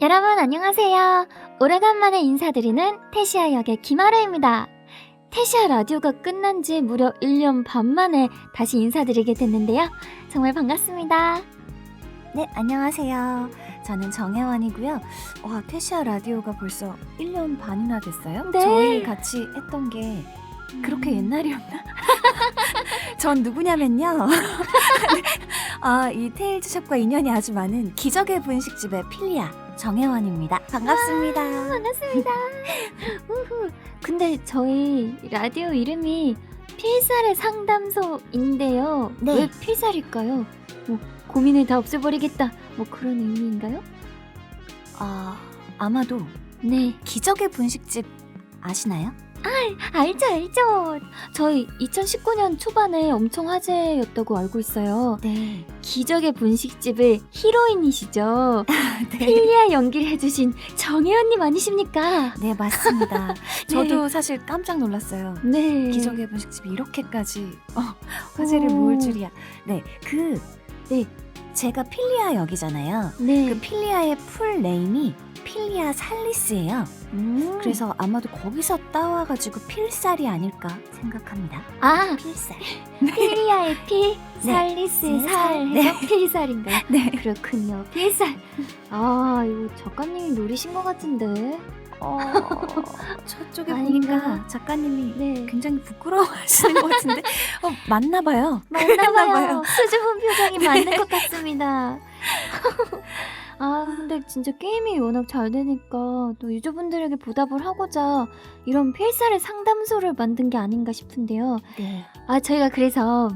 여러분 안녕하세요. 오래간만에 인사드리는 태시아 역의 김하루입니다. 태시아 라디오가 끝난 지 무려 1년 반 만에 다시 인사드리게 됐는데요. 정말 반갑습니다. 네, 안녕하세요. 저는 정혜원이고요. 와, 태시아 라디오가 벌써 1년 반이나 됐어요? 네. 저희 같이 했던 게 그렇게 음. 옛날이었나? 전 누구냐면요. 아, 이 테일즈샵과 인연이 아주 많은 기적의 분식집의 필리아 정혜원입니다. 반갑습니다. 반갑습니다. 우후. 근데 저희 라디오 이름이 필살의 상담소인데요. 네. 왜 필살일까요? 뭐 고민을 다 없애버리겠다. 뭐 그런 의미인가요? 아, 아마도 네. 기적의 분식집 아시나요? 알죠, 알죠. 저희 2019년 초반에 엄청 화제였다고 알고 있어요. 네. 기적의 분식집의 히로인이시죠. 네. 필리아 연기를 해주신 정혜원님 아니십니까? 네, 맞습니다. 저도 사실 깜짝 놀랐어요. 네. 기적의 분식집이 이렇게까지 어, 화제를 오. 모을 줄이야. 네, 그 네. 제가 필리아 역이잖아요. 네. 그 필리아의 풀 네임이 필리아 살리스예요. 음. 그래서 아마도 거기서 따와가지고 필살이 아닐까 생각합니다. 아, 필살. 필리아의 피, 네. 살리스의 네, 살 네. 해서 필살인가요? 네. 그렇군요. 필살. 아, 이거 작가님이 노리신 것 같은데. 어, 저쪽에 아닌가? 보니까 작가님이 네. 굉장히 부끄러워하시는 것 같은데 어, 맞나 봐요. 맞나 봐요. 맞나봐요. 수줍은 표정이 맞는 것 같습니다. 아, 근데 진짜 게임이 워낙 잘 되니까 또 유저분들에게 보답을 하고자 이런 필살의 상담소를 만든 게 아닌가 싶은데요. 네. 아, 저희가 그래서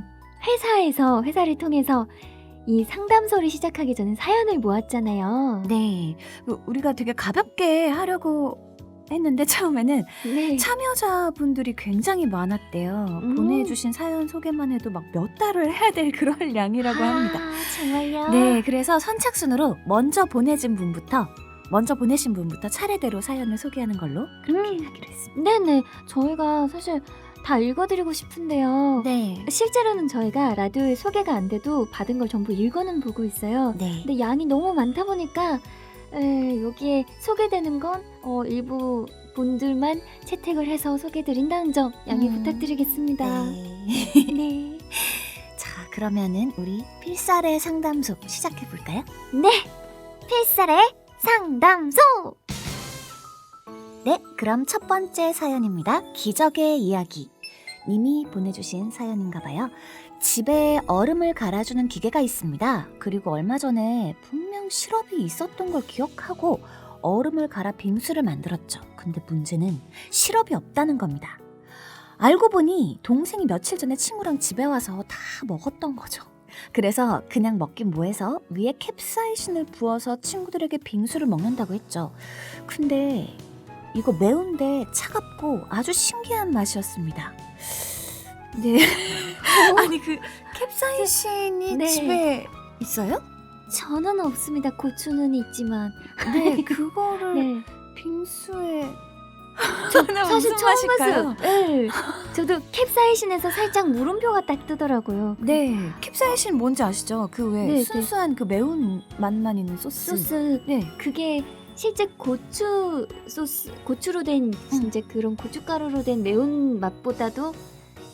회사에서, 회사를 통해서 이 상담소를 시작하기 전에 사연을 모았잖아요. 네. 그 우리가 되게 가볍게 하려고 했는데 처음에는 네. 참여자분들이 굉장히 많았대요. 음. 보내주신 사연 소개만 해도 막 몇 달을 해야 될 그럴 양이라고 합니다. 아, 정말요? 네, 그래서 선착순으로 먼저 보내진 분부터 먼저 보내신 분부터 차례대로 사연을 소개하는 걸로 그렇게 음. 하기로 했습니다. 네네. 저희가 사실 다 읽어드리고 싶은데요. 네, 실제로는 저희가 라디오에 소개가 안 돼도 받은 걸 전부 읽어는 보고 있어요. 네, 근데 양이 너무 많다 보니까 에, 여기에 소개되는 건 어, 일부 분들만 채택을 해서 소개드린다는 점 양해 음. 부탁드리겠습니다. 네. 네. 자, 그러면은 우리 필살의 상담소 시작해 볼까요? 네. 필살의 상담소. 네, 그럼 첫 번째 사연입니다. 기적의 이야기. 님이 보내주신 사연인가 봐요. 집에 얼음을 갈아주는 기계가 있습니다. 그리고 얼마 전에 분명 시럽이 있었던 걸 기억하고 얼음을 갈아 빙수를 만들었죠. 근데 문제는 시럽이 없다는 겁니다. 알고 보니 동생이 며칠 전에 친구랑 집에 와서 다 먹었던 거죠. 그래서 그냥 먹긴 뭐해서 위에 캡사이신을 부어서 친구들에게 빙수를 먹는다고 했죠. 근데 이거 매운데 차갑고 아주 신기한 맛이었습니다. 네. 아니 그 캡사이신이 네. 집에 있어요? 저는 없습니다. 고추는 있지만. 네, 그거를 네. 빙수에 사실 무슨 처음? 봤어요. 네. 저도 캡사이신에서 살짝 물음표가 딱 뜨더라고요. 네, 캡사이신 뭔지 아시죠? 그 왜 네, 네. 순수한 그 매운 맛만 있는 소스. 소스 네. 그게 실제 고추 소스 고추로 된 진짜 그런 고춧가루로 된 매운 맛보다도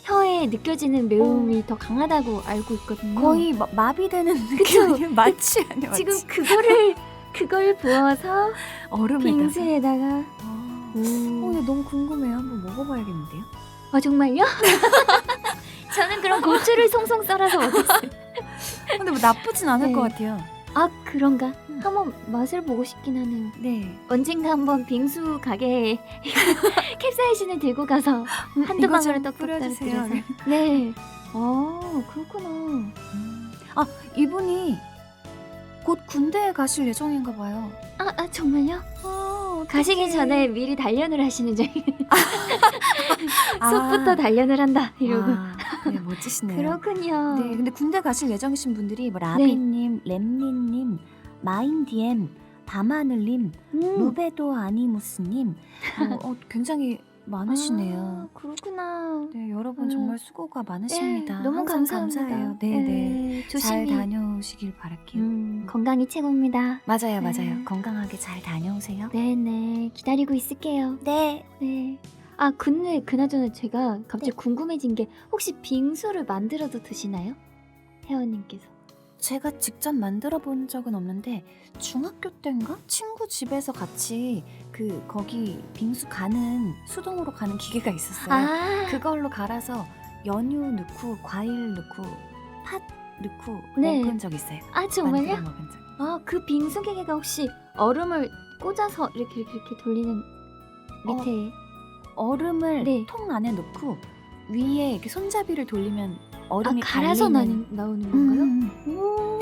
혀에 느껴지는 매움이 더 강하다고 알고 있거든요. 거의 마, 마비되는 그쵸? 느낌이 마치 아니요 지금 그거를 그걸 부어서 얼음에다가. 빙수에다가 아, 오. 어, 이거 너무 궁금해요. 한번 먹어봐야겠는데요. 아 정말요? 저는 그럼 고추를 송송 썰어서 먹었어요. 근데 뭐 나쁘진 않을 네. 것 같아요. 아 그런가? 음. 한번 맛을 보고 싶긴 하네요. 네. 언젠가 한번 빙수 가게에 캡사이신을 들고 가서 한두 이거 좀 방울을 떡 뿌려주세요. 뿌려주세요. 네. 아 그렇구나. 아 이분이 곧 군대에 가실 예정인가 봐요. 아, 아 정말요? 아, 가시기 전에 미리 단련을 하시는 중. 속부터 단련을 한다 이러고. 아, 네 멋지시네요. 그렇군요. 네, 근데 군대 가실 예정이신 분들이 뭐 라비님, 렘니님, 마인디엠, 밤하늘님, 음. 루베도 아니무스님, 어, 어, 굉장히 많으시네요. 아, 그렇구나. 네, 여러분 음. 정말 수고가 많으십니다. 네, 너무 항상 감사합니다. 감사해요. 네, 네. 네, 잘 조심히. 다녀오시길 바랄게요. 음, 건강이 최고입니다. 맞아요, 맞아요. 네. 건강하게 잘 다녀오세요. 네네 기다리고 있을게요. 네. 네. 아 근데 그나저나 제가 갑자기 궁금해진 게 혹시 빙수를 만들어도 드시나요? 혜원님께서. 제가 직접 만들어 본 적은 없는데 중학교 때인가 친구 집에서 같이 그 거기 빙수 가는 수동으로 가는 기계가 있었어요. 아 그걸로 갈아서 연유 넣고 과일 넣고 팥 넣고 네. 먹은 적 있어요. 아 정말요? 만들어 먹은 적. 아 그 빙수 기계가 혹시 얼음을 꽂아서 이렇게 이렇게 이렇게 돌리는 밑에 얼음을 네. 통 안에 넣고 위에 이렇게 손잡이를 돌리면 아 얼음이 갈아서 갈리는 나는, 나오는 건가요? 음. 오,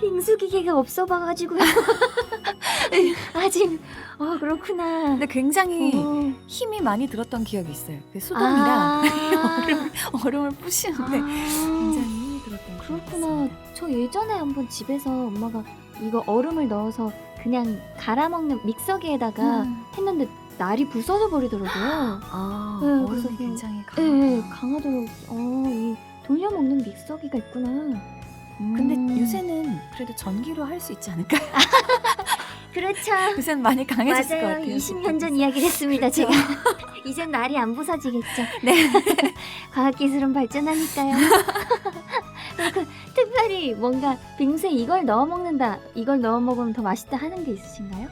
빙수 기계가 없어봐가지고요. 아직 아 그렇구나. 근데 굉장히 오. 힘이 많이 들었던 기억이 있어요. 그 수동이라 아, 얼음을 부시는데 아, 굉장히 힘이 들었던 기억이 그렇구나. 저 예전에 한번 집에서 엄마가 이거 얼음을 넣어서 그냥 갈아 먹는 믹서기에다가 음. 했는데 날이 부서져 버리더라고요. 아, 네, 얼음이 그래서 그- 굉장히 예, 강하구나. 네, 강하더라고. 어, 이 돌려 먹는 믹서기가 있구나. 근데 음. 요새는 그래도 전기로 할 수 있지 않을까? 그렇죠. 요새는 많이 강해졌을 것 맞아요. 같아요. 20년 전 이야기를 했습니다. 그렇죠. 제가 이젠 날이 안 부서지겠죠. 네. 과학 기술은 발전하니까요. 그 특별히 뭔가 빙수에 이걸 넣어 먹는다, 이걸 넣어 먹으면 더 맛있다 하는 게 있으신가요?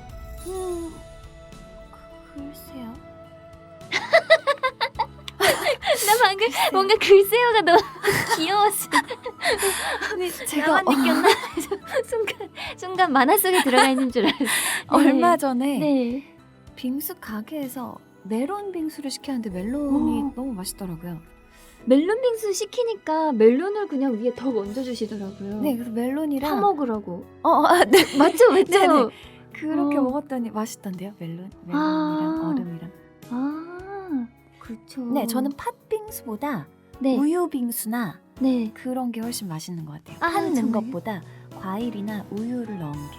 음, 글쎄요. 나 방금 뭔가 글쎄요가 너무 귀여웠어. 근데 나만 느꼈나? 순간 순간 만화 속에 들어가 있는 줄 알았어. 얼마 전에 네. 빙수 가게에서 멜론 빙수를 시켰는데 멜론이 오. 너무 맛있더라고요. 멜론 빙수 시키니까 멜론을 그냥 위에 더 얹어 주시더라고요. 네, 그래서 멜론이랑 타 먹으라고. 어, 아, 네. 맞죠, 맞죠. 네, 네. 그렇게 어. 먹었더니 맛있던데요, 멜론, 멜론이랑 아. 얼음이랑. 아, 그렇죠. 네, 저는 팥빙수보다 네, 우유 빙수나 네. 그런 게 훨씬 맛있는 것 같아요. 아, 팥 넣은 정말요? 것보다 과일이나 우유를 넣은 게.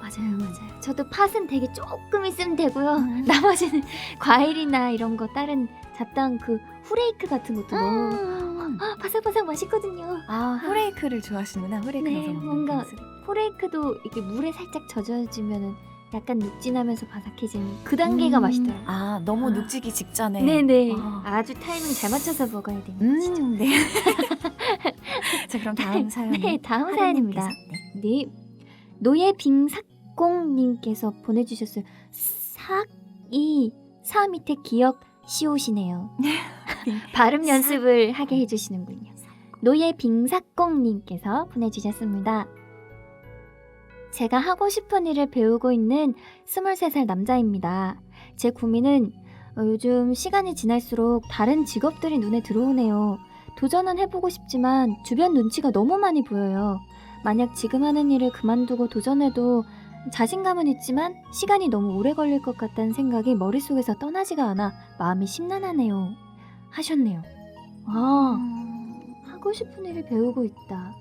맞아요, 맞아요. 저도 팥은 되게 조금 있으면 되고요. 음. 나머지는 과일이나 이런 거 다른 잡다한 그 후레이크 같은 것도 너무 음. 아, 바삭바삭 맛있거든요. 아, 후레이크를 좋아하시는구나. 후레이크 네, 넣어서 먹는 뭔가 빙수. 후레이크도 이렇게 물에 살짝 젖어주면은 약간 눅진하면서 바삭해지는 그 단계가 음. 맛있더라고요. 아, 너무 아. 눅지기 직전에. 네네. 아. 아주 타이밍 잘 맞춰서 먹어야 됩니다. 음, 네. 자, 그럼 다음 사연은 네, 다음 사연입니다. 네. 네. 노예 빙삭공님께서 보내주셨어요. 삭이 사 밑에 기억 시오시네요. 발음 삭. 연습을 하게 해주시는군요. 노예 빙삭공님께서 보내주셨습니다. 제가 하고 싶은 일을 배우고 있는 23살 남자입니다. 제 고민은 어, 요즘 시간이 지날수록 다른 직업들이 눈에 들어오네요. 도전은 해보고 싶지만 주변 눈치가 너무 많이 보여요. 만약 지금 하는 일을 그만두고 도전해도 자신감은 있지만 시간이 너무 오래 걸릴 것 같다는 생각이 머릿속에서 떠나지가 않아 마음이 심란하네요. 하셨네요. 아, 음, 하고 싶은 일을 배우고 있다.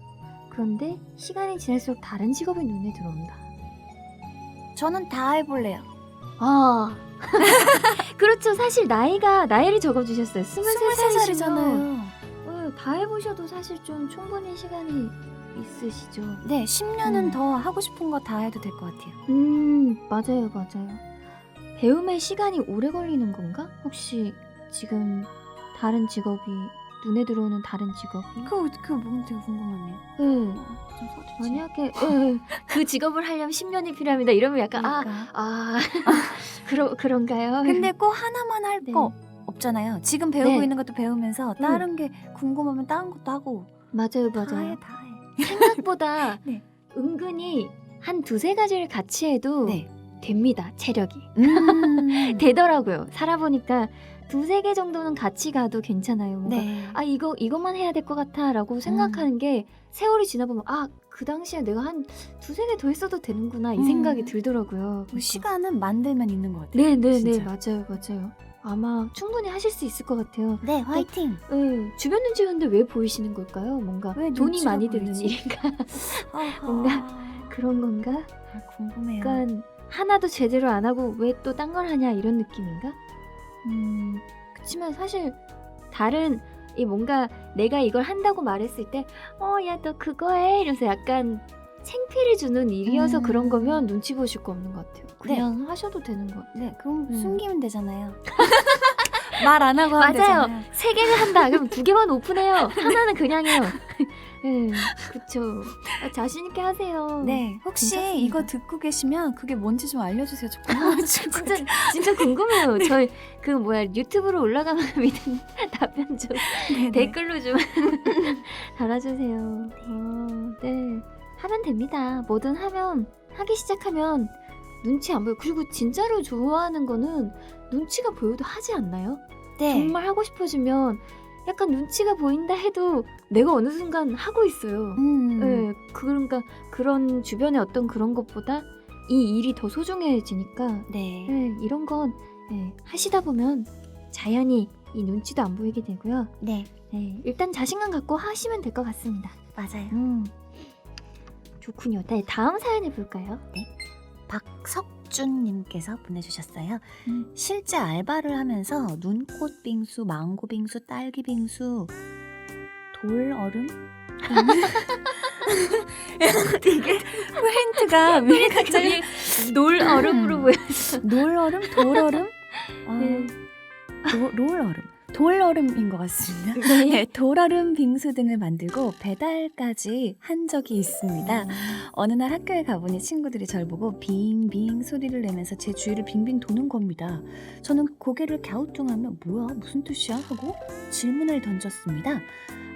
그런데 시간이 지날수록 다른 직업이 눈에 들어온다. 저는 다 해볼래요. 아. 그렇죠. 사실 나이가 나이를 적어주셨어요. 23살이잖아요. 23살이잖아요. 어, 다 해보셔도 사실 좀 충분히 시간이 있으시죠. 네, 10년은 음. 더 하고 싶은 거 다 해도 될 것 같아요. 음, 맞아요, 맞아요. 배움에 시간이 오래 걸리는 건가? 혹시 지금 다른 직업이 눈에 들어오는 다른 직업이? 그, 그 뭔가 되게 궁금하네요. 네. 좀 써주지. 만약에 예, 그 직업을 하려면 10년이 필요합니다. 이러면 약간 아, 그러니까. 아, 그러 그런가요? 근데 꼭 하나만 할거 네. 없잖아요. 지금 배우고 네. 있는 것도 배우면서 음. 다른 게 궁금하면 다른 것도 하고 맞아요, 다 맞아요. 해, 다 해. 생각보다 네. 은근히 한 두세 가지를 같이 해도 네. 됩니다. 체력이. 음. 되더라고요. 살아보니까 두세 개 정도는 같이 가도 괜찮아요. 뭔가 네. 아 이거 이것만 해야 될 것 같아라고 생각하는 게 세월이 지나 보면 아 그 당시에 내가 한 두세 개 더 했어도 되는구나 이 음. 생각이 들더라고요. 그 시간은 만들면 있는 것 같아요. 네네네 진짜. 맞아요 맞아요. 아마 충분히 하실 수 있을 것 같아요. 네, 화이팅. 네, 주변 눈치 보는데 왜 보이시는 걸까요? 뭔가 왜 돈이 많이 드는? 일인가. 뭔가 그런 건가? 아, 궁금해요. 약간 하나도 제대로 안 하고 왜 또 딴 걸 하냐 이런 느낌인가? 음, 그치만 사실 다른 이 뭔가 내가 이걸 한다고 말했을 때, 어, 야, 너 그거 해. 이러면서 약간 창피를 주는 일이어서 음. 그런 거면 눈치 보실 거 없는 것 같아요. 그냥 하셔도 되는 것 같아요. 네, 그럼 음. 숨기면 되잖아요. 말 안 하고 하면 맞아요. 되잖아요. 세 개를 한다. 그럼 두 개만 오픈해요. 하나는 그냥 해요. 네, 그쵸. 아, 자신있게 하세요. 네, 혹시 괜찮습니다. 이거 듣고 계시면 그게 뭔지 좀 알려주세요. 저 궁금해지고 진짜 진짜 궁금해요. 저희 그 뭐야 유튜브로 올라가면 믿은 답변 좀 네네. 댓글로 좀 달아주세요. 어, 네 하면 됩니다. 뭐든 하면 하기 시작하면 눈치 안 보여. 그리고 진짜로 좋아하는 거는 눈치가 보여도 하지 않나요? 네. 정말 하고 싶어지면 약간 눈치가 보인다 해도 내가 어느 순간 하고 있어요. 음. 네, 그러니까 그런 주변의 어떤 그런 것보다 이 일이 더 소중해지니까 네. 네, 이런 건 네, 하시다 보면 자연히 이 눈치도 안 보이게 되고요. 네. 네, 일단 자신감 갖고 하시면 될 것 같습니다. 맞아요. 음, 좋군요. 네, 다음 사연을 볼까요? 박석 준님께서 보내주셨어요. 음. 실제 알바를 하면서 눈꽃 빙수, 망고 빙수, 딸기 빙수, 돌 얼음? 이게 포인트가 왜 갑자기 놀 얼음으로 보여. 놀 얼음, 돌 얼음? 어, 네. 도, 롤 얼음. 돌 얼음인 것 같습니다. 네. 네, 돌얼음 빙수 등을 만들고 배달까지 한 적이 있습니다. 어느 날 학교에 가보니 친구들이 절 보고 빙빙 소리를 내면서 제 주위를 빙빙 도는 겁니다. 저는 고개를 갸우뚱하며 뭐야 무슨 뜻이야 하고 질문을 던졌습니다.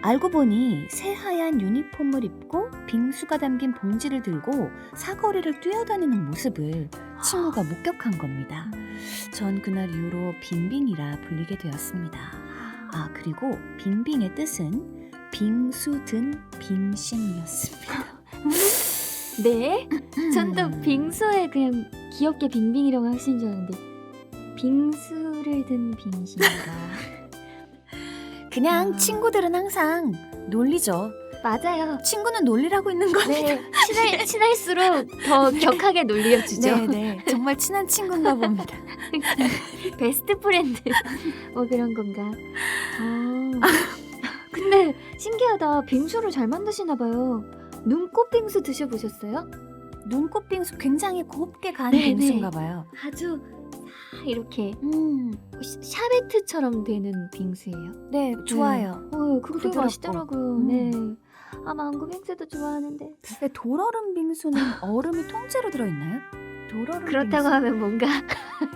알고 보니 새하얀 유니폼을 입고 빙수가 담긴 봉지를 들고 사거리를 뛰어다니는 모습을 친구가 목격한 겁니다. 전 그날 이후로 빙빙이라 불리게 되었습니다. 아 그리고 빙빙의 뜻은 빙수 든 빙신이었습니다. 네. 전 또 빙수에 그냥 귀엽게 빙빙이라고 하신 줄 알았는데 빙수를 든 빙신이다. 그냥 아. 친구들은 항상 놀리죠. 맞아요. 친구는 놀리라고 있는 겁니다. 네, 친할, 친할수록 더 격하게 놀려주죠. 네, 정말 친한 친구인가 봅니다. 베스트 프렌드 뭐 그런 건가? 아, 근데 신기하다. 빙수를 잘 만드시나 봐요. 눈꽃 빙수 드셔보셨어요? 눈꽃 빙수 굉장히 곱게 가는 네, 빙수인가 봐요. 아주 싹 이렇게 음, 샤- 샤베트처럼 되는 빙수예요. 네, 좋아요. 어, 그거 되게 부드럽고. 맛있더라고요. 음. 네. 아 망고 빙수도 좋아하는데 근데 돌얼음 빙수는 얼음이 통째로 들어있나요? 돌얼음 그렇다고 빙수? 하면 뭔가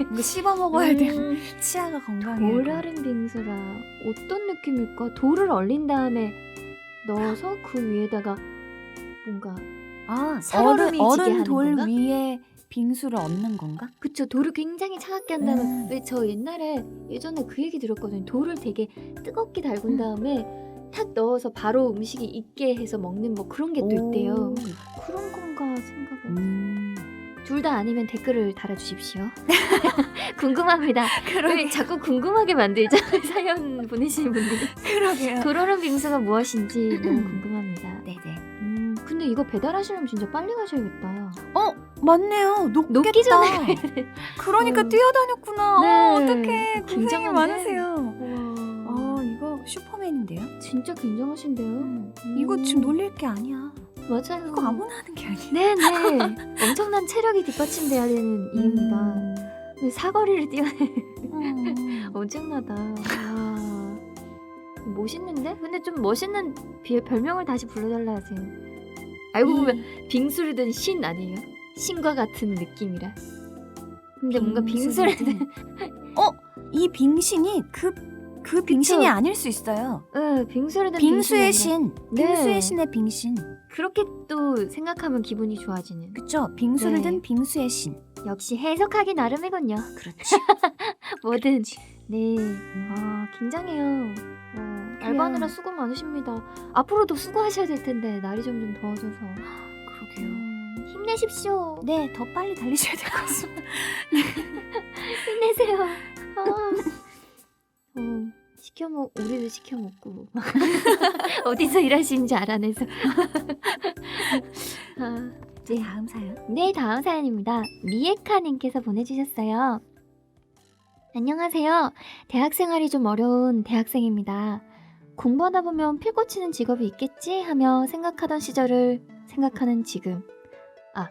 이거 씹어 먹어야 돼. 음, 치아가 건강해야 돼. 돌얼음 빙수라 어떤 느낌일까? 돌을 얼린 다음에 넣어서 그 위에다가 뭔가 아, 얼음, 지게 얼음 하는 돌 건가? 위에 빙수를 얹는 건가? 그쵸 돌을 굉장히 차갑게 한 다음에 음. 왜 저 옛날에 예전에 그 얘기 들었거든요 돌을 되게 뜨겁게 달군 음. 다음에 탁 넣어서 바로 음식이 익게 해서 먹는 뭐 그런 게 또 있대요 오. 그런 건가 생각을 음. 둘 다 아니면 댓글을 달아주십시오 궁금합니다 왜 자꾸 궁금하게 만들죠 사연 보내시는 분들이 그러게요. 돌얼음 빙수가 무엇인지 너무 음. 궁금합니다 네네. 음 근데 이거 배달하시려면 진짜 빨리 가셔야겠다 어, 맞네요. 녹겠다. 녹기 전에. 그러니까 음. 뛰어다녔구나. 네. 어, 어떡해. 굉장한데? 많으세요. 우와. 어, 이거 슈퍼맨인데요? 진짜 굉장하신데요 음. 음. 이거 지금 놀릴 게 아니야. 맞아요 이거 아무나 하는 게 아니야. 네네 엄청난 체력이 뒷받침돼야 되는 이유입니다 음. 근데 사거리를 뛰어 음. 엄청나다 와 멋있는데? 근데 좀 멋있는 비- 별명을 다시 불러달라 하세요 알고 보면 빙수를 든 신 아니에요? 신과 같은 느낌이라 근데 뭔가 빙수를 든 어, 이 빙신이 그, 그 빙신이. 아닐 수 있어요. 네, 빙수를 든 빙수의 빙신이 아니라 신. 네. 빙수의 신의 빙신. 그렇게 또 생각하면 기분이 좋아지는 그쵸? 빙수를 네. 든 빙수의 신. 역시 해석하기 나름이군요 그렇지. 뭐든 네. 아, 긴장해요. 알바하느라 수고 많으십니다. 앞으로도 수고하셔야 될 텐데 날이 점점 더워져서. 그러게요. 음, 힘내십시오. 네, 더 빨리 달리셔야 될 것 같습니다. 힘내세요. 아. 어, 시켜 먹 우리도 시켜 먹고 어디서 일하시는지 알아내서. 아, 네, 다음 사연. 네, 다음 사연입니다. 미에카님께서 보내주셨어요. 안녕하세요. 대학 생활이 좀 어려운 대학생입니다. 공부하다 보면 필 꽂히는 직업이 있겠지 하며 생각하던 시절을 생각하는 지금. 아,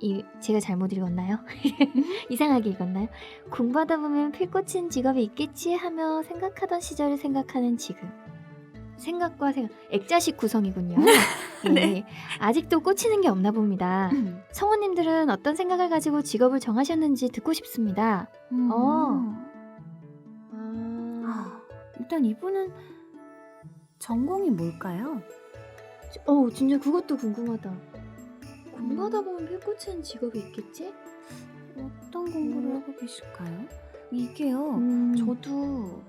이 제가 잘못 읽었나요? 이상하게 읽었나요? 공부하다 보면 필 꽂히는 직업이 있겠지 하며 생각하던 시절을 생각하는 지금. 생각과 생각, 액자식 구성이군요. 예, 네. 아직도 꽂히는 게 없나 봅니다. 음. 성우님들은 어떤 생각을 가지고 직업을 정하셨는지 듣고 싶습니다. 음. 어. 아, 일단 이분은 전공이 뭘까요? 어, 진짜 그것도 궁금하다. 공부하다 보면 필 꽂히는 직업이 있겠지? 어떤 공부를 음. 하고 계실까요? 이게요. 음, 저도 음,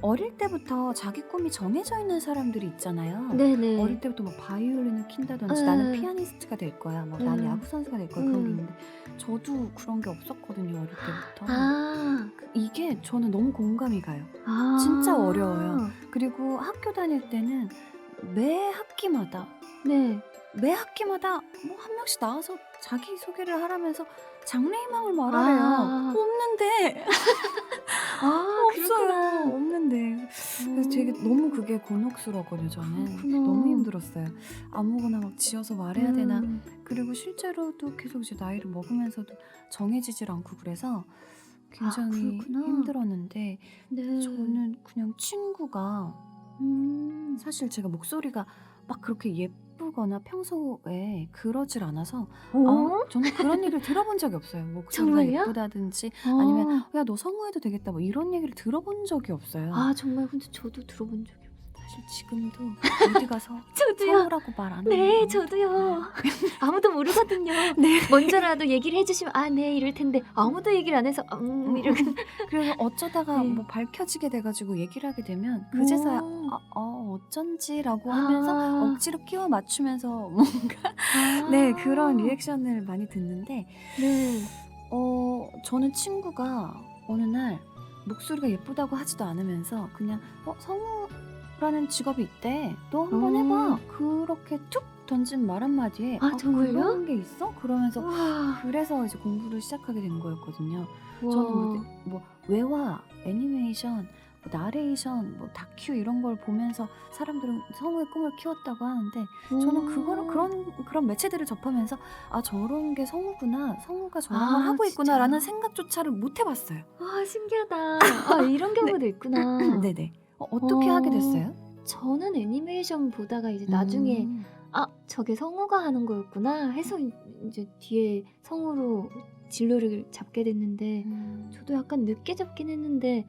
어릴 때부터 자기 꿈이 정해져 있는 사람들이 있잖아요. 네네. 어릴 때부터 뭐 바이올린을 킨다든지 음. 나는 피아니스트가 될 거야, 막 나는 음. 야구 선수가 될 거야 그런 게 음. 있는데 저도 그런 게 없었거든요 어릴 때부터. 아, 그- 이게 저는 너무 공감이 가요. 아, 진짜 어려워요. 그리고 학교 다닐 때는 매 학기마다 네. 매 학기마다 뭐 한 명씩 나와서 자기 소개를 하라면서 장래희망을 말하래요. 아. 없는데 아, 없어요. 그렇구나. 없는데 그래서 되게 너무 그게 곤혹스러웠거든요. 저는 그렇구나. 너무 힘들었어요. 아무거나 막 지어서 말해야 되나. 음. 그리고 실제로도 계속 이제 나이를 먹으면서도 정해지질 않고 그래서 굉장히 그렇구나. 힘들었는데 네. 저는 그냥 친구가 음. 사실 제가 목소리가 막 그렇게 예쁘거나 평소에 그러질 않아서 어? 아, 저는 그런 얘기를 들어본 적이 없어요. 목소리가 정말요? 예쁘다든지 아. 아니면 야너 성우해도 되겠다 뭐 이런 얘기를 들어본 적이 없어요. 아, 정말 근데 저도 들어본 적이 없어요. 사실 지금도 어디 가서 저도요. 성우라고 말 안 해요. 네, 저도요. 아무도 모르거든요. 네. 먼저라도 얘기를 해주시면 아, 네 이럴 텐데 아무도 얘기를 안 해서 음 이렇게. 그래서 어쩌다가 네. 뭐 밝혀지게 돼가지고 얘기를 하게 되면 그제서야 오. 아, 어, 어쩐지라고 하면서 아. 억지로 끼워 맞추면서 뭔가 아. 네 그런 리액션을 많이 듣는데 네. 어 저는 친구가 어느 날 목소리가 예쁘다고 하지도 않으면서 그냥 어 성우 라는 직업이 있대 너 한번 어. 해봐 그렇게 툭 던진 말 한마디에 아, 정말요? 그런 게 있어? 그러면서 와. 그래서 이제 공부를 시작하게 된 거였거든요 와. 저는 뭐, 뭐 외화 애니메이션 뭐 나레이션 뭐 다큐 이런 걸 보면서 사람들은 성우의 꿈을 키웠다고 하는데 저는 그거를 음. 그런 그런 매체들을 접하면서 아 저런 게 성우구나 성우가 저런 아, 걸 하고 있구나라는? 생각조차를 못 해봤어요. 와 신기하다. 아 이런 경우도 있구나. 네네. 어, 어떻게 어. 하게 됐어요? 저는 애니메이션 보다가 이제 나중에 음. 아 저게 성우가 하는 거였구나 해서 이제 뒤에 성우로 진로를 잡게 됐는데 음. 저도 약간 늦게 잡긴 했는데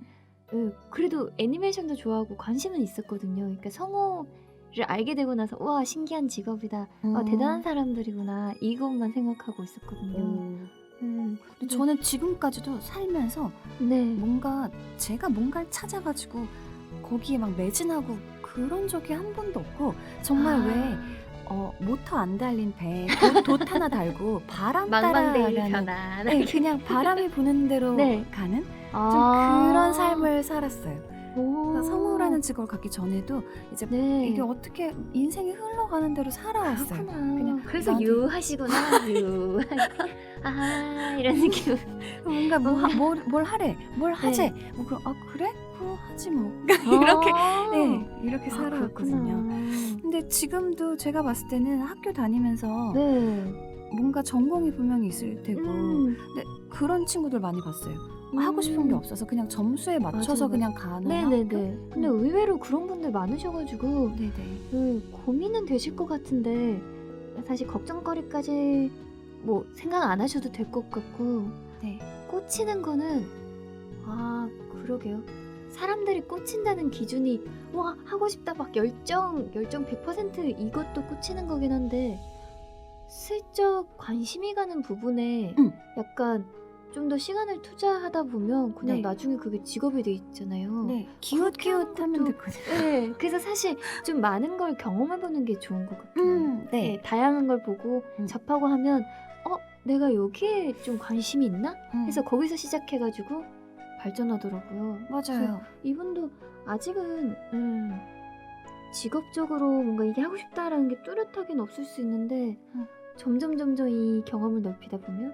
예, 그래도 애니메이션도 좋아하고 관심은 있었거든요. 그러니까 성우를 알게 되고 나서 와 신기한 직업이다. 아, 음. 대단한 사람들이구나 이것만 생각하고 있었거든요. 음. 음, 근데 저는 지금까지도 살면서 네. 뭔가 제가 뭔가를 찾아가지고 거기에 막 매진하고 그런 적이 한 번도 없고 정말 아, 왜 어, 모터 안 달린 배에 돛, 돛 하나 달고 바람 따라가는 변화. 네, 그냥 바람이 부는 대로 네. 가는 좀 아. 그런 삶을 살았어요. 오. 성우라는 직업을 갖기 전에도 이제 네. 이게 어떻게 인생이 흘러가는 대로 살아왔어요. 그렇구나. 그냥 그래서 나도- 유하시구나. 유. 아 이런 느낌. 뭔가 뭐, 하- 뭘, 뭘 하래, 뭘 네. 하재. 뭐 그럼 아 그래? 하지 뭐. 이렇게 아. 네 이렇게 아, 살아왔거든요. 그렇구나. 근데 지금도 제가 봤을 때는 학교 다니면서 네. 뭔가 전공이 분명히 있을 테고 음. 근데 그런 친구들 많이 봤어요. 하고 싶은 게 음. 없어서 그냥 점수에 맞춰서 맞아. 그냥 가는 네네네. 학교? 근데 의외로 그런 분들 많으셔가지고 네네. 그 고민은 되실 것 같은데 사실 걱정거리까지 뭐 생각 안 하셔도 될 것 같고 네. 꽂히는 거는 아 그러게요. 사람들이 꽂힌다는 기준이 와 하고 싶다 막 열정 열정 100% 이것도 꽂히는 거긴 한데 슬쩍 관심이 가는 부분에 응. 약간 좀 더 시간을 투자하다 보면 그냥 네. 나중에 그게 직업이 돼 있잖아요. 네. 기웃기웃하면 됐거든요. 네, 그래서 사실 좀 많은 걸 경험해보는 게 좋은 것 같아요. 음, 네, 네. 다양한 걸 보고 음. 접하고 하면 어 내가 여기에 좀 관심이 있나? 음. 해서 거기서 시작해가지고 발전하더라고요. 맞아요. 이분도 아직은 음, 직업적으로 뭔가 이게 하고 싶다라는 게 뚜렷하긴 없을 수 있는데 음. 점점 점점 이 경험을 넓히다 보면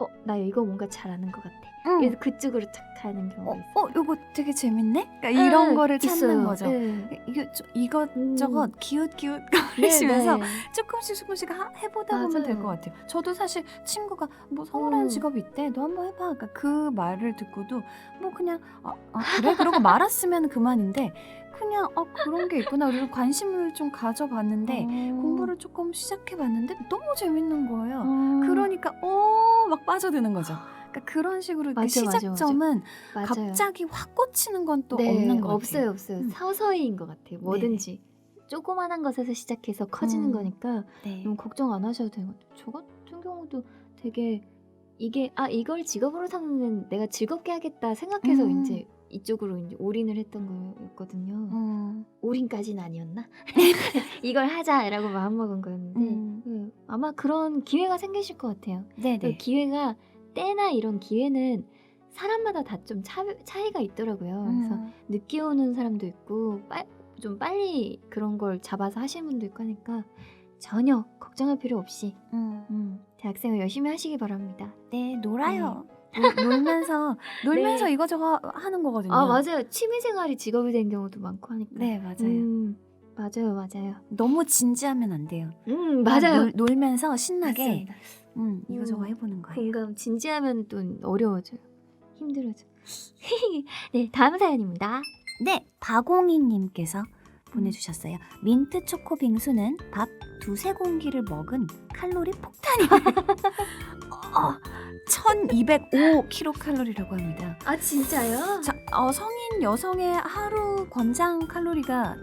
어, 나 이거 뭔가 잘 아는 것 같아. 응. 그래서 그쪽으로 탁 가는 경우가 어, 있어. 어, 요거 되게 재밌네. 그러니까 이런 응, 거를 찾는 있어요. 거죠. 네. 이게 저- 이것저것 음. 기웃기웃 네, 거리시면서 네. 조금씩 조금씩 하- 해보다 보면 맞아요. 될것 같아요. 저도 사실 친구가 뭐 서울하는 음. 직업이 있대. 너 한번 해봐. 그러니까 그 말을 듣고도 뭐 그냥 아, 아, 그래 그러고 말았으면 그만인데 그냥 아 그런 게 있구나. 그리고 관심을 좀 가져봤는데 어. 공부를 조금 시작해봤는데 너무 재밌는 거예요. 어. 그러니까 어막 빠져드는 거죠. 그러니까 그런 식으로 그 맞아, 맞아, 맞아. 시작점은 맞아요. 갑자기 확 꽂히는 건 또 네, 없는 것 같아요. 없어요, 없어요. 음. 서서히인 것 같아요. 뭐든지 조그만한 것에서 시작해서 커지는 음. 거니까 네. 너무 걱정 안 하셔도 되는 것 같아요. 저 같은 경우도 되게 이게 아 이걸 직업으로 삼으면 내가 즐겁게 하겠다 생각해서 음. 이제 이쪽으로 이제 올인을 했던 거였거든요. 음. 올인까지는 아니었나? 이걸 하자라고 마음먹은 거였는데 음. 그, 아마 그런 기회가 생기실 것 같아요. 그 네네. 기회가 때나 이런 기회는 사람마다 다 좀 차이가 있더라고요. 그래서 음. 늦게 오는 사람도 있고 빨, 좀 빨리 그런 걸 잡아서 하시는 분도 있고 하니까 전혀 걱정할 필요 없이 음. 음, 대학생을 열심히 하시기 바랍니다. 네, 놀아요. 놀- 놀면서 놀면서 네. 이거저거 하는 거거든요. 아 맞아요. 취미생활이 직업이 된 경우도 많고 하니까. 네, 맞아요. 음, 맞아요, 맞아요. 너무 진지하면 안 돼요. 음 아, 맞아요. 놀, 놀면서 신나게 맞습니다. 음, 이거저거 음, 해보는 거예요. 공감 진지하면 또 어려워져요. 힘들어져. 네 다음 사연입니다. 네, 박홍희님께서 보내주셨어요. 민트 초코 빙수는 밥 두세 공기를 먹은 칼로리 폭탄이에요. 어, 1205kcal라리라고 합니다. 아 진짜요? 자, 어, 성인 여성의 하루 권장 칼로리가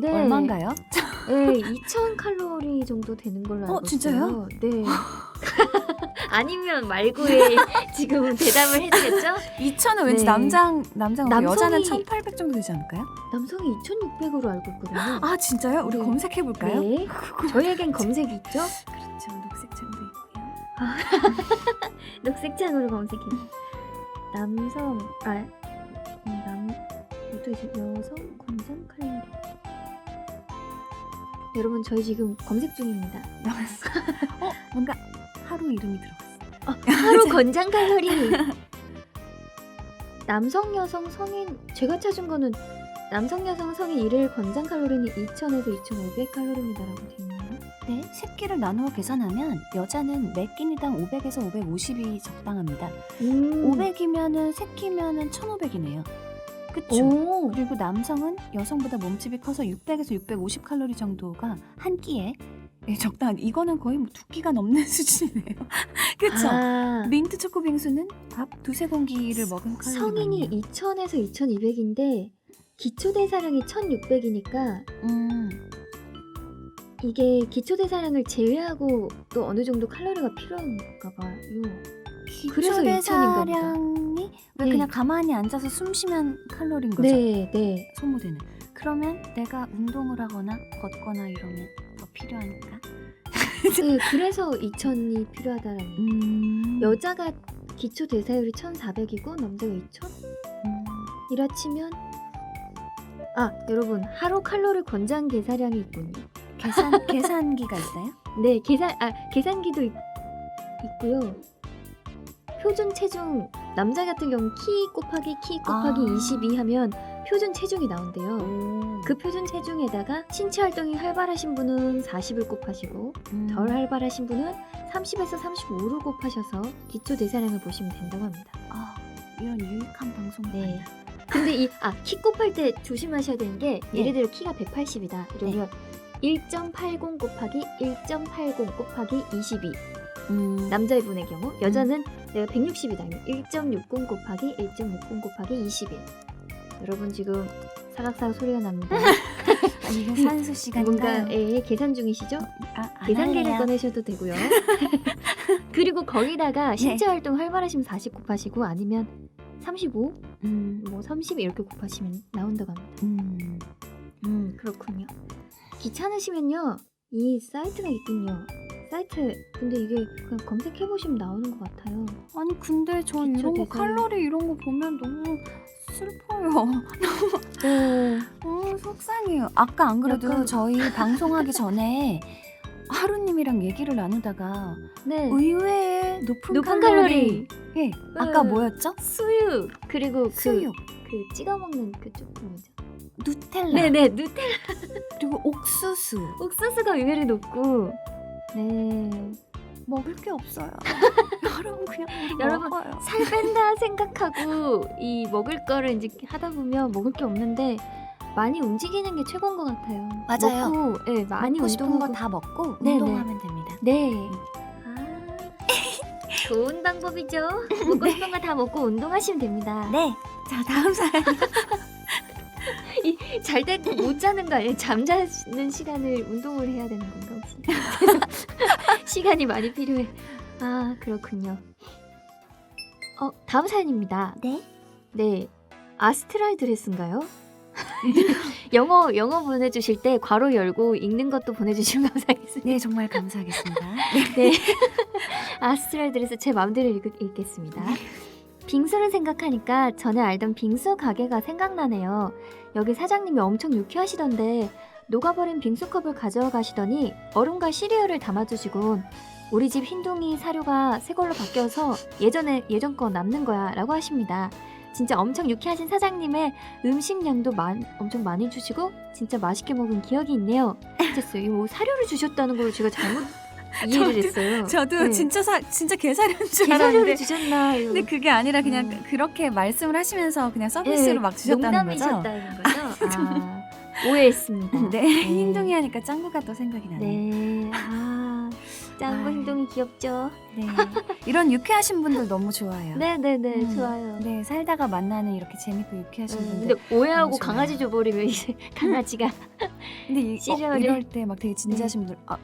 네. 얼마인가요? 네, 2,000 칼로리 정도 되는 걸로 알고 어, 진짜요? 있어요. 네. 아니면 말고에 지금 대답을 해주겠죠? 2,000은 왠지 네. 남장 남장 남성이- 여자는 1,800 정도 되지 않을까요? 남성이 2,600으로 알고 있거든요. 아 진짜요? 우리 네. 검색해 볼까요? 네. 저희에겐 검색이 있죠? 그렇죠. 녹색 창도 있고요. 녹색창으로 검색해. 남성 아 음, 남 어떻게 여성 권장 칼로리. 여러분 저희 지금 검색 중입니다. 어 뭔가 하루 이름이 들어갔어. 하루 권장 칼로리. 남성 여성 성인 제가 찾은 거는 남성 여성 성인 일일 권장 칼로리는 2,000에서 2,500 칼로리입니다라고 되어 있네요. 네, 세 끼를 나누어 계산하면 여자는 매 끼니당 500에서 550이 적당합니다. 음. 500이면은 세 끼면은 1,500이네요. 그쵸? 오. 그리고 남성은 여성보다 몸집이 커서 600에서 650 칼로리 정도가 한 끼에 예, 적당한. 이거는 거의 뭐 두 끼가 넘는 수준이네요. 그쵸? 아, 민트 초코 빙수는 밥 두세 공기를 먹은 칼로리 성인이 2,000에서 2,200인데 기초 대사량이 1,600이니까 음, 이게 기초 대사량을 제외하고 또 어느 정도 칼로리가 필요한가 봐요. 그래서 2,000인가 보다. 기초대사량이 왜 네. 그냥 가만히 앉아서 숨 쉬면 칼로리인 거죠? 네, 네. 소모되는. 그러면 내가 운동을 하거나 걷거나 이러면 더 필요하니까. 네, 그래서 2,000이 필요하다라는. 음, 여자가 기초 대사율이 1,400이고 남자가 2,000? 음, 이라 치면 아, 여러분 하루 칼로리 권장 계산량이 있군요. 계산 계산기가 있어요? 네, 계산 아 계산기도 있, 있고요. 표준 체중 남자 같은 경우 키 곱하기 키 곱하기 아. 22 하면 표준 체중이 나온대요. 오, 그 표준 체중에다가 신체 활동이 활발하신 분은 40을 곱하시고 음, 덜 활발하신 분은 30에서 35를 곱하셔서 기초 대사량을 보시면 된다고 합니다. 아, 이런 유익한 방송. 네. 근데 이 아 키 곱할 때 조심하셔야 되는 게 네. 예를 들어 키가 180이다. 이러면 1.80 곱하기 1.80 곱하기 22 음, 남자분의 경우 여자는 내가 160이다. 1.60 곱하기 1.60 곱하기 21 여러분 지금 사각사각 소리가 납니다. 아, 이게 산수 시간인가요? 뭔가 예, 계산 중이시죠? 아, 안 계산기를 할래요. 꺼내셔도 되고요. 그리고 거기다가 네. 신체 활동 활발하시면 40 곱하시고 아니면 35, 음, 뭐30 이렇게 곱하시면 나온다고 합니다. 음, 음 그렇군요. 귀찮으시면요 이 사이트가 있군요. 사이트 근데 이게 그냥 검색해 보시면 나오는 것 같아요. 아니 근데 저 기초 이런 거. 칼로리 이런 거 보면 너무 슬퍼요. 네. 너무 속상해요. 아까 안 그래도 약간- 저희 방송하기 전에 하루님이랑 얘기를 나누다가 네. 의외의 높은, 높은 칼로리. 예. 아까 음. 뭐였죠? 수육 그리고 수육, 그, 그 찍어 먹는 그 조금이죠. 누텔라, 네네 누텔라 그리고 옥수수. 옥수수가 의외로 높고 네 먹을 게 없어요. 여러분 그냥 우리 여러분, 먹어요. 살 뺀다 생각하고 이 먹을 거를 이제 하다 보면 먹을 게 없는데 많이 움직이는 게 최고인 것 같아요. 맞아요. 먹고, 네, 많이 먹고 싶은 운동하고 거 다 먹고 네네. 운동하면 됩니다. 네. 아, 좋은 방법이죠. 먹고 싶은 거 다 먹고 운동하시면 됩니다. 네. 자 다음 사연. 잘 되고 못 자는 거 아니에요? 잠자는 시간을 운동을 해야 되는 건가 혹시? 시간이 많이 필요해. 아 그렇군요. 어 다음 사연입니다. 네. 네 아스트랄 드레스인가요? 영어 영어 보내주실 때 괄호 열고 읽는 것도 보내주시면 감사하겠습니다. 네 정말 감사하겠습니다. 네. 아스트랄 드레스 제 마음대로 읽, 읽겠습니다. 빙수를 생각하니까 전에 알던 빙수 가게가 생각나네요. 여기 사장님이 엄청 유쾌하시던데 녹아버린 빙수컵을 가져와 가시더니 얼음과 시리얼을 담아주시곤 우리 집 흰둥이 사료가 새 걸로 바뀌어서 예전에 예전 거 남는 거야 라고 하십니다. 진짜 엄청 유쾌하신 사장님의 음식량도 많, 엄청 많이 주시고 진짜 맛있게 먹은 기억이 있네요. 됐어요. 이거 사료를 주셨다는 걸 제가 잘못 이해를 저도- 했어요. 저도 네. 진짜 사 진짜 게사료인 줄 알았는데. 주셨나? 이러고. 근데 그게 아니라 그냥 음. 그렇게 말씀을 하시면서 그냥 서비스로 네, 막 주셨다는 거죠. 농담이셨다는 거죠? 아, 오해했습니다. 네, 흰둥이 하니까 짱구가 또 생각이 나네요. 네. 아, 짱구 아. 행동이 귀엽죠? 네. 이런 유쾌하신 분들 너무 좋아요. 네네네, 음. 좋아요. 네, 살다가 만나는 이렇게 재밌고 유쾌하신 음, 분들. 근데 오해하고 너무 좋아요. 강아지 줘버리면 이제 강아지가 근데 이, 어, 시리얼을- 이럴 때 막 되게 진지하신 분들, 아,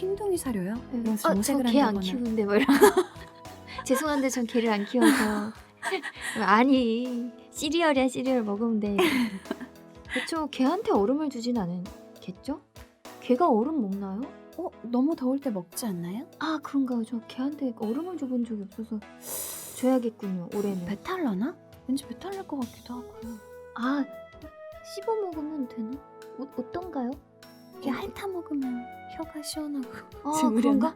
흰둥이 사료요? 이러면서 어, 정색을 저개안 한다거나. 키우는데 뭐 이런 죄송한데 전 개를 안 키워서 아니 시리얼이야 시리얼 먹으면 돼 그쵸 개한테 얼음을 주진 않겠죠? 개가 얼음 먹나요? 어, 너무 더울 때 먹지 않나요? 아 그런가요? 저 걔한테 얼음을 줘본 적이 없어서 줘야겠군요 올해는 배탈 나나? 왠지 배탈 날 것 같기도 하고. 아 씹어 먹으면 되나? 어, 어떤가요? 이게 핥아 먹으면 혀가 시원하고. 아 그런가?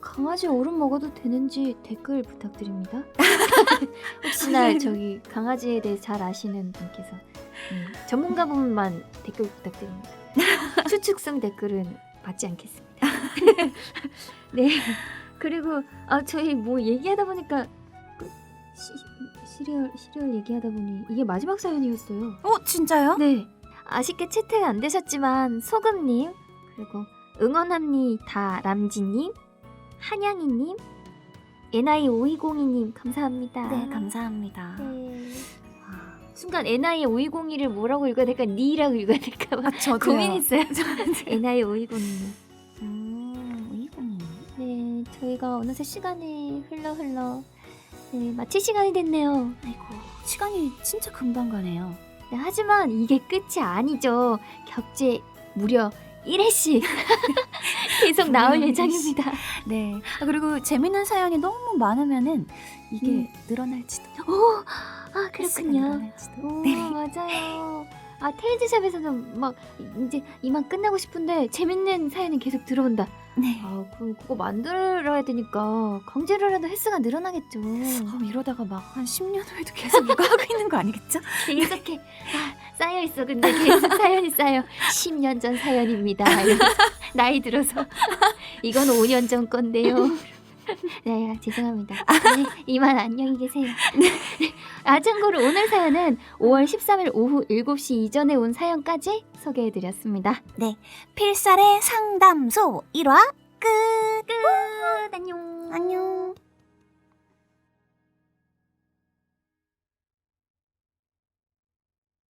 강아지 얼음 먹어도 되는지 댓글 부탁드립니다 혹시나 저기 강아지에 대해 잘 아시는 분께서 음, 전문가분만 댓글 부탁드립니다 추측성 댓글은 받지 않겠습니다 네 그리고 아 저희 뭐 얘기하다 보니까 그 시, 시리얼 시리얼 얘기하다 보니 이게 마지막 사연이었어요. 어, 진짜요? 네 아쉽게 채택 안 되셨지만 소금님 그리고 응원합니다 람지님 한양이님 NI 5202님 감사합니다. 네, 감사합니다. 네. 아, 순간 NI 5202를 뭐라고 읽어야 될까 니라고 읽어야 될까 봐 아, 저도 고민했어요. NI 5202님. 음, 이공이. 네, 저희가 어느새 시간이 흘러 흘러 네, 마칠 시간이 됐네요. 아이고, 시간이 진짜 금방 가네요. 네, 하지만 이게 끝이 아니죠. 격제 무려 1회씩 계속 나올 예정입니다. 네. 아, 그리고 재밌는 사연이 너무 많으면은 이게 음. 늘어날지도. 오, 아 횟수가 그렇군요. 늘어날지도. 오, 네. 맞아요. 아 테일즈샵에서는 막 이제 이만 끝나고 싶은데 재밌는 사연이 계속 들어온다. 네. 아 그럼 그거 만들어야 되니까 강제로라도 횟수가 늘어나겠죠. 어, 이러다가 막 한 10년 후에도 계속 이거 하고 있는 거 아니겠죠? 계속해 아, 쌓여 있어. 근데 계속 사연이 쌓여. 10년 전 사연입니다. 이러면서 나이 들어서. 이건 5년 전 건데요. 네 죄송합니다. 네, 이만 안녕히 계세요. 아 참고로 오늘 사연은 5월 13일 오후 7시 이전에 온 사연까지 소개해드렸습니다. 필살의 상담소. 1화 끝. 끝. 안녕. 안녕.